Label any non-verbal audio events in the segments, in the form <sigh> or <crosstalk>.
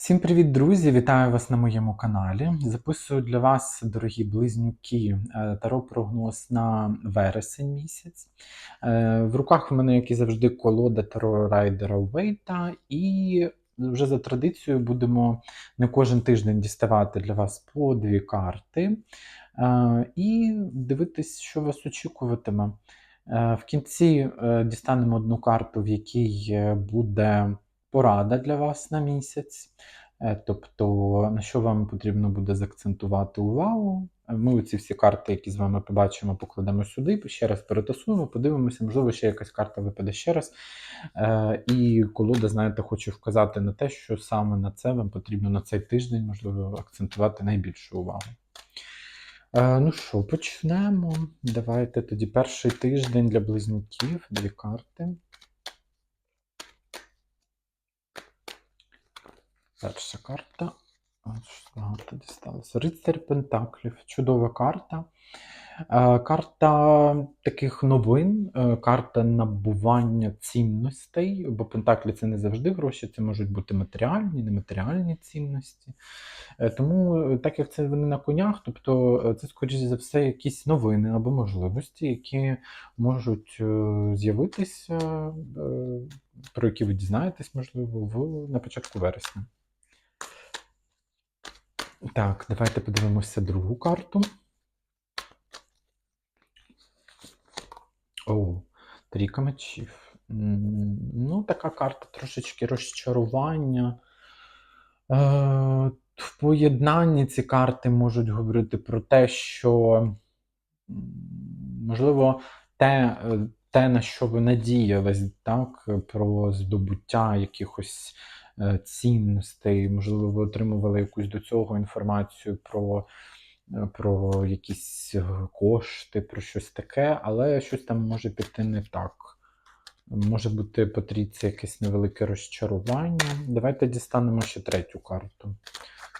Всім привіт, друзі! Вітаю вас на моєму каналі. Записую для вас, дорогі близнюки, е, таро-прогноз на вересень місяць. Е, В руках в мене, як і завжди, колода таро райдера Вейта, і вже за традицією будемо не кожен тиждень діставати для вас по дві карти е, і дивитись, що вас очікуватиме. В кінці дістанемо одну карту, в якій буде порада для вас на місяць. Е, Тобто, на що вам потрібно буде заакцентувати увагу. Е, Ми ці всі карти, які з вами побачимо, покладемо сюди, ще раз перетасуємо, подивимося, можливо, ще якась карта випаде ще раз. Е, І колода, знаєте, хочу вказати на те, що саме на це вам потрібно на цей тиждень, можливо, акцентувати найбільшу увагу. Ну що, почнемо. Давайте тоді перший тиждень для близнюків, дві карти. Перша карта. Багато дісталося. Рицарь Пентаклів. Чудова карта. Е, Карта таких новин, е, карта набування цінностей, бо Пентаклі це не завжди гроші, це можуть бути матеріальні, нематеріальні цінності. Е, Тому, так як це вони на конях, тобто це, скоріш за все, якісь новини або можливості, які можуть з'явитися, про які ви дізнаєтесь, можливо, в, на початку вересня. Так, давайте подивимося другу карту. О, трійка мечів. Ну, така карта трошечки розчарування. Е, в поєднанні ці карти можуть говорити про те, що, можливо, те, е, те, на що ви надіялись, так, про здобуття якихось цінностей, можливо, ви отримували якусь до цього інформацію про, е, про якісь е, кошти, про щось таке, але щось там може піти не так. Може бути по якесь невелике розчарування. Давайте дістанемо ще третю карту.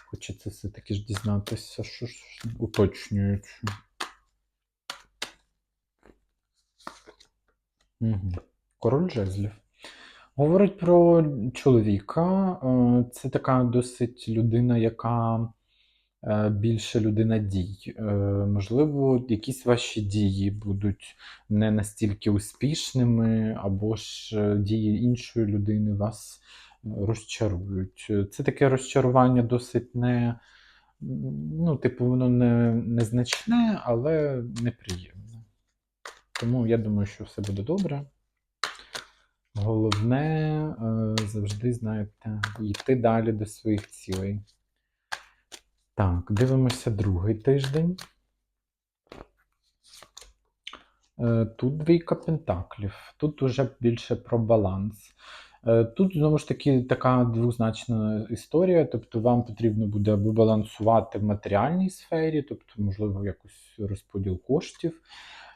Хочеться все-таки ж дізнатися, що ж уточнюючи. Угу. Король жезлів. Говорить про чоловіка. Е, Це така досить людина, яка е, більше людина дій. Е, Можливо, якісь ваші дії будуть не настільки успішними, або ж дії іншої людини вас розчарують. Це таке розчарування досить не, ну, типу, воно не, незначне, але неприємне. Тому я думаю, що все буде добре. Головне е, завжди, знаєте, йти далі до своїх цілей. Так, дивимося другий тиждень. Е, Тут двійка пентаклів. Тут уже більше про баланс. Е, Тут знову ж таки така двозначна історія, тобто вам потрібно буде або балансувати в матеріальній сфері, тобто, можливо, якось розподіл коштів,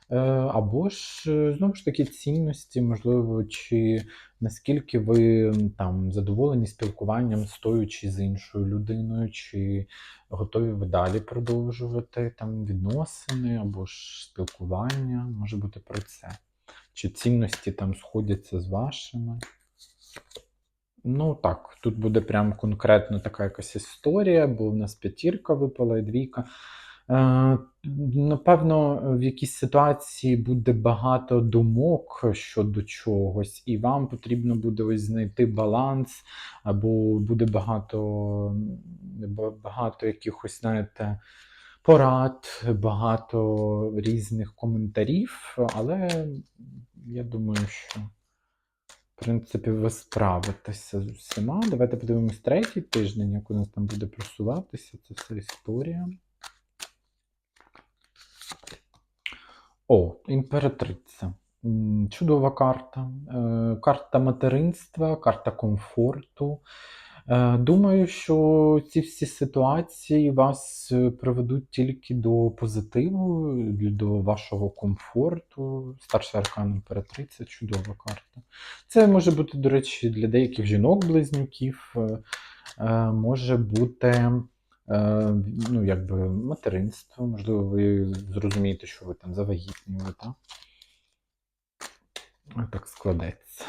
або ж е, знову ж таки цінності, можливо, чи наскільки ви там задоволені спілкуванням, стоючи з іншою людиною, чи готові ви далі продовжувати там відносини або ж спілкування, може бути про це. Чи цінності там сходяться з вашими? Ну так, тут буде прям конкретно така якась історія, бо в нас п'ятірка випала і двійка. Е, напевно, в якійсь ситуації буде багато думок щодо чогось, і вам потрібно буде ось знайти баланс, або буде багато, багато якихось, знаєте, порад, багато різних коментарів, але я думаю, що. В принципі, ви справитеся з усіма. Давайте подивимось третій тиждень, як у нас там буде просуватися. Це вся історія. О, імператриця. Чудова карта. Е, Карта материнства, карта комфорту. Е, Думаю, що ці всі ситуації вас е, приведуть тільки до позитиву, до вашого комфорту. Старший аркан імператриця чудова карта. Це може бути, до речі, для деяких жінок-близнюків, може бути ну, якби материнство, можливо, ви зрозумієте, що ви там завагітніли, так? Так складеться.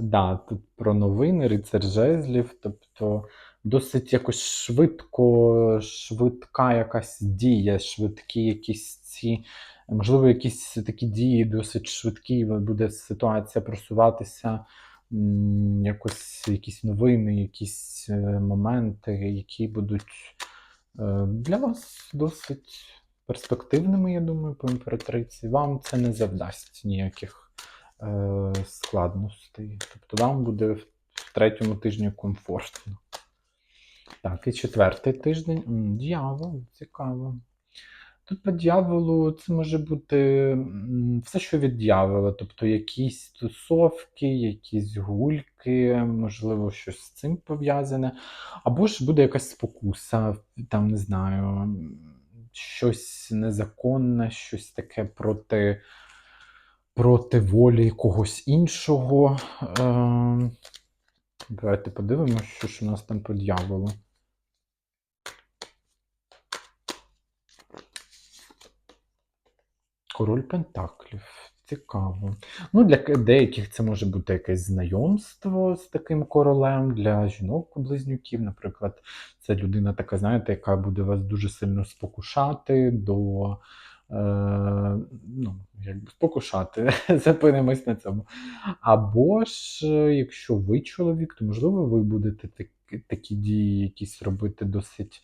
Да, тут про новини, рицар жезлів, тобто досить якось швидко, швидка якась дія, швидкі якісь ці, можливо, якісь такі дії досить швидкі, буде ситуація просуватися, якось якісь новини, якісь е, моменти, які будуть е, для вас досить перспективними, я думаю, по імператриці. Вам це не завдасть ніяких е, складностей. Тобто вам буде в третьому тижні комфортно. Так, і четвертий тиждень. Дьявол, цікаво. Тут по дьяволу це може бути все, що від дьявола, тобто якісь тусовки, якісь гульки, можливо, щось з цим пов'язане. Або ж буде якась спокуса, там, не знаю, щось незаконне, щось таке проти, проти волі когось іншого. Е, Давайте подивимося, що ж у нас там по дьяволу. Король Пентаклів. Цікаво. Ну, для деяких це може бути якесь знайомство з таким королем, для жінок-близнюків, наприклад, це людина така, знаєте, яка буде вас дуже сильно спокушати до. Е, ну, якби спокушати, <laughs> зупинимось на цьому. Або ж, е, якщо ви чоловік, то можливо ви будете такі, такі дії якісь робити досить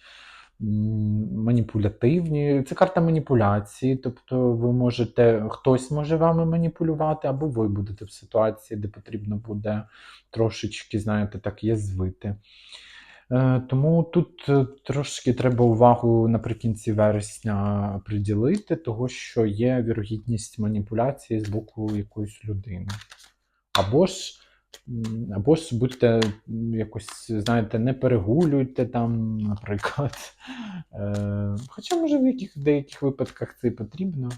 маніпулятивні. Це карта маніпуляції, тобто ви можете, хтось може вами маніпулювати, або ви будете в ситуації, де потрібно буде трошечки, знаєте, так язвити. Е, Тому тут е, трошки треба увагу наприкінці вересня приділити, того що є вірогідність маніпуляції з боку якоїсь людини. Або ж, або ж будьте якось, знаєте, не перегулюйте там, наприклад. <laughs> Е, Хоча, може, в яких, деяких випадках це і потрібно.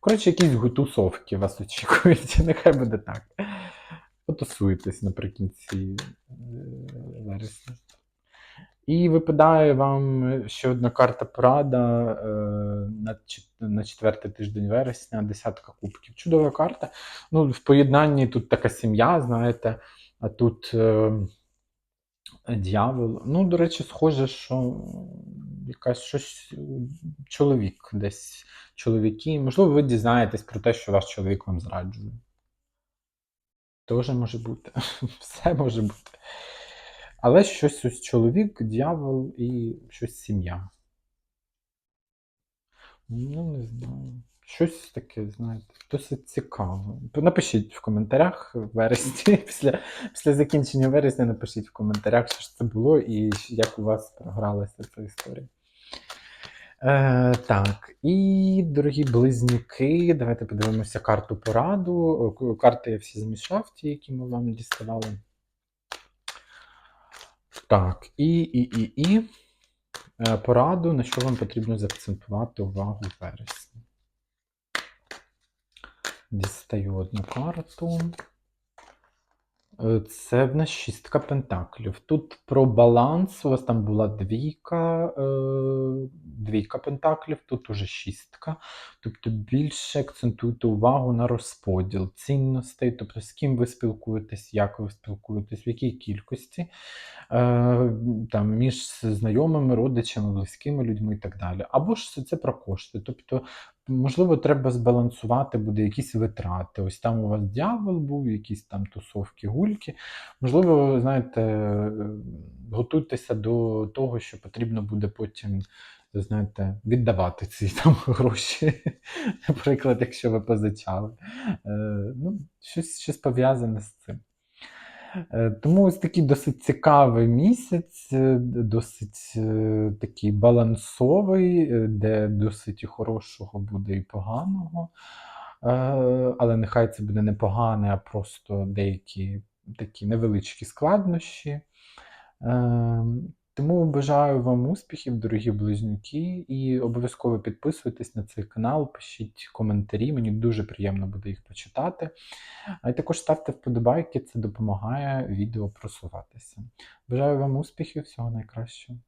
Коротше, якісь гутусовки вас очікують, <laughs> нехай буде так. Потусуйтесь наприкінці е, вересня. І випадає вам ще одна карта порада е, на, четвертий тиждень вересня, десятка кубків. Чудова карта. Ну, в поєднанні тут така сім'я, знаєте, а тут е, дьявол. Ну, до речі, схоже, що якась щось е, чоловік десь чоловіки. Можливо, ви дізнаєтесь про те, що ваш чоловік вам зраджує. Тоже може бути. <laughs> Все може бути. Але щось ось чоловік, дьявол і щось сім'я. Ну, не знаю. Щось таке, знаєте, досить цікаво. Напишіть в коментарях в вересні, <laughs> після, після закінчення вересня напишіть в коментарях, що ж це було і як у вас програлася ця історія. Е, так, і дорогі близнюки, давайте подивимося карту пораду. Карти я всі змішав, ті, які ми вам діставали. Так, і, і, і, і е, пораду, на що вам потрібно заакцентувати увагу в вересні. Дістаю одну карту. Е, Це в нас шістка пентаклів. Тут про баланс. У вас там була двійка, е, двійка пентаклів, тут уже шістка. Тобто більше акцентуйте увагу на розподіл цінностей, тобто з ким ви спілкуєтесь, як ви спілкуєтесь, в якій кількості, е, там, між знайомими, родичами, близькими людьми і так далі. Або ж це про кошти. Тобто Можливо, треба збалансувати буде якісь витрати. Ось там у вас дьявол був, якісь там тусовки, гульки. Можливо, знаєте, готуйтеся до того, що потрібно буде потім, знаєте, віддавати ці <laughs> там гроші. Наприклад, якщо ви позичали. Е, Ну, щось, щось пов'язане з цим. Е, Тому ось такий досить цікавий місяць, е, досить е, такий балансовий, де досить і хорошого буде і поганого. Але нехай це буде не погане, а просто деякі такі невеличкі складнощі. Тому бажаю вам успіхів, дорогі близнюки, і обов'язково підписуйтесь на цей канал, пишіть коментарі, мені дуже приємно буде їх почитати. А також ставте вподобайки, це допомагає відео просуватися. Бажаю вам успіхів, всього найкращого.